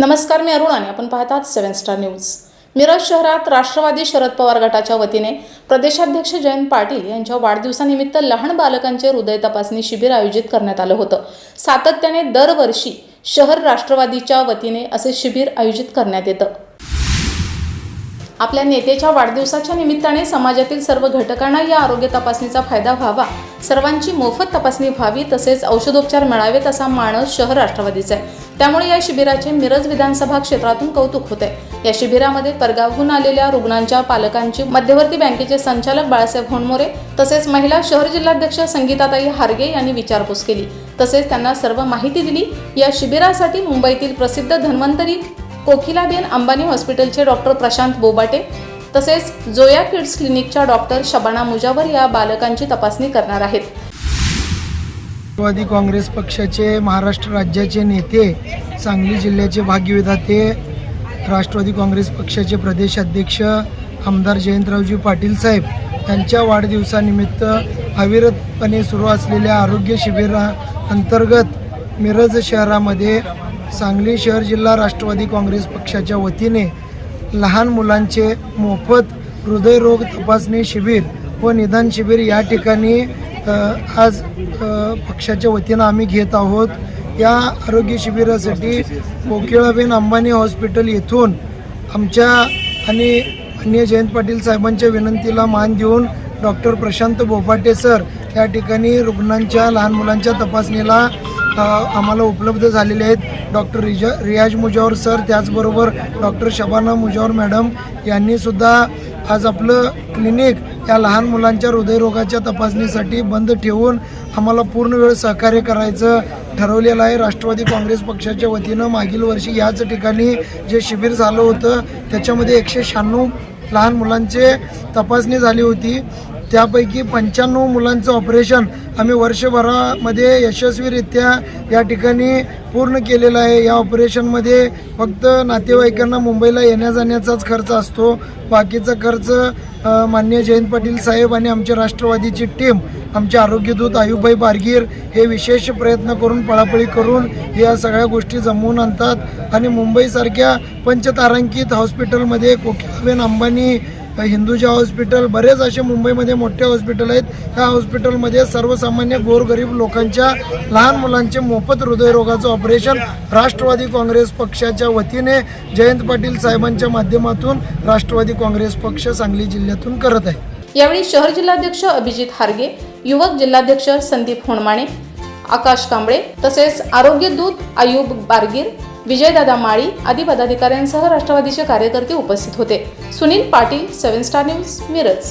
नमस्कार मी अरुण आणि आपण पाहतात सेव्हन स्टार न्यूज. मिरज शहरात राष्ट्रवादी शरद पवार गटाच्या वतीने प्रदेशाध्यक्ष जयंत पाटील यांच्या वाढदिवसानिमित्त लहान बालकांचे हृदय तपासणी शिबिर आयोजित करण्यात आलं होतं. सातत्याने दरवर्षी शहर राष्ट्रवादीच्या वतीने असे शिबिर आयोजित करण्यात येतं. आपल्या नेत्याच्या वाढदिवसाच्या निमित्ताने समाजातील सर्व घटकांना या आरोग्य तपासणीचा फायदा व्हावा सर्वांची मोफत तपासणी व्हावी तसेच औषधोपचार मिळावेत असा मानस शहर राष्ट्रवादीचा आहे. त्यामुळे या शिबिराचे मिरज विधानसभा क्षेत्रातून कौतुक होते या शिबिरामध्ये परगावहून आलेल्या रुग्णांच्या पालकांची मध्यवर्ती बँकेचे संचालक बाळासाहेब होणमोरे तसेच महिला शहर जिल्हाध्यक्ष संगीताताई हार्गे यांनी विचारपूस केली. तसेच त्यांना सर्व माहिती दिली. या शिबिरासाठी मुंबईतील प्रसिद्ध धन्वंतरी कोकिलाबेन अंबानी हॉस्पिटलचे डॉक्टर प्रशांत बोबाटे तसेच जोया किड्स क्लिनिकच्या डॉक्टर शबाना मुजावर या बालकांची तपासणी करणार आहेत. राष्ट्रवादी काँग्रेस पक्षाचे महाराष्ट्र राज्याचे नेते सांगली जिल्ह्याचे भाग्यविधाते राष्ट्रवादी काँग्रेस पक्षाचे प्रदेश अध्यक्ष आमदार जयंतरावजी पाटील साहेब यांच्या वाढदिवसानिमित्त अविरतपणे सुरू असलेल्या आरोग्य शिबिरा अंतर्गत मिरज शहरामध्ये सांगली शहर जिल्हा राष्ट्रवादी काँग्रेस पक्षाच्या वतीने लहान मुलांचे मोफत हृदयरोग तपासणी शिबिर व निदान शिबिर या ठिकाणी आज पक्षाच्या वतीनं आम्ही घेत आहोत. या आरोग्य शिबिरासाठी कोकिळाबेन अंबानी हॉस्पिटल येथून आमच्या आणि अन्य जयंत पाटील साहेबांच्या विनंतीला मान देऊन डॉक्टर प्रशांत बोपाटे सर या ठिकाणी रुग्णांच्या लहान मुलांच्या तपासणीला आम्हाला उपलब्ध झालेले आहेत. डॉक्टर रिजा रियाज मुजावर सर त्याचबरोबर डॉक्टर शबाना मुजावर मॅडम यांनीसुद्धा आज आपलं क्लिनिक या लहान मुलांच्या हृदयरोगाच्या तपासणीसाठी बंद ठेवून आम्हाला पूर्ण वेळ सहकार्य करायचं ठरवलेलं आहे. राष्ट्रवादी काँग्रेस पक्षाच्या वतीनं मागील वर्षी याच ठिकाणी जे शिबिर झालं होतं त्याच्यामध्ये एकशे शहाण्णव लहान मुलांचे तपासणी झाली होती. त्यापैकी पंच्याण्णव मुलांचं ऑपरेशन आम्ही वर्षभरामध्ये यशस्वीरित्या या ठिकाणी पूर्ण केलेलं आहे. या ऑपरेशनमध्ये फक्त नातेवाईकांना मुंबईला येण्या जाण्याचाच खर्च असतो. बाकीचा खर्च मान्य जयंत पाटील साहेब आणि आमच्या राष्ट्रवादीची टीम आमचे आरोग्यदूत आयुबाई बारगीर हे विशेष प्रयत्न करून पळापळी करून या सगळ्या गोष्टी जमवून आणतात. आणि मुंबईसारख्या पंचतारांकित हॉस्पिटलमध्ये कोकिलाबेन अंबानी हिंदुजा हॉस्पिटल बरेच असे मुंबईमध्ये मोठे हॉस्पिटल आहेत. ह्या हॉस्पिटलमध्ये सर्वसामान्य गोरगरीब लोकांच्या लहान मुलांचे मोफत हृदयरोगाचं ऑपरेशन राष्ट्रवादी काँग्रेस पक्षाच्या वतीने जयंत पाटील साहेबांच्या माध्यमातून राष्ट्रवादी काँग्रेस पक्ष सांगली जिल्ह्यातून करत आहे. यावेळी शहर जिल्हाध्यक्ष अभिजित हारगे युवक जिल्हाध्यक्ष संदीप होणमाणे आकाश कांबळे तसेच आरोग्य दूत आयुब बारगीर विजयदादा माळी आदी पदाधिकाऱ्यांसह राष्ट्रवादीचे कार्यकर्ते उपस्थित होते. Sunil Patil seven star news Miraj.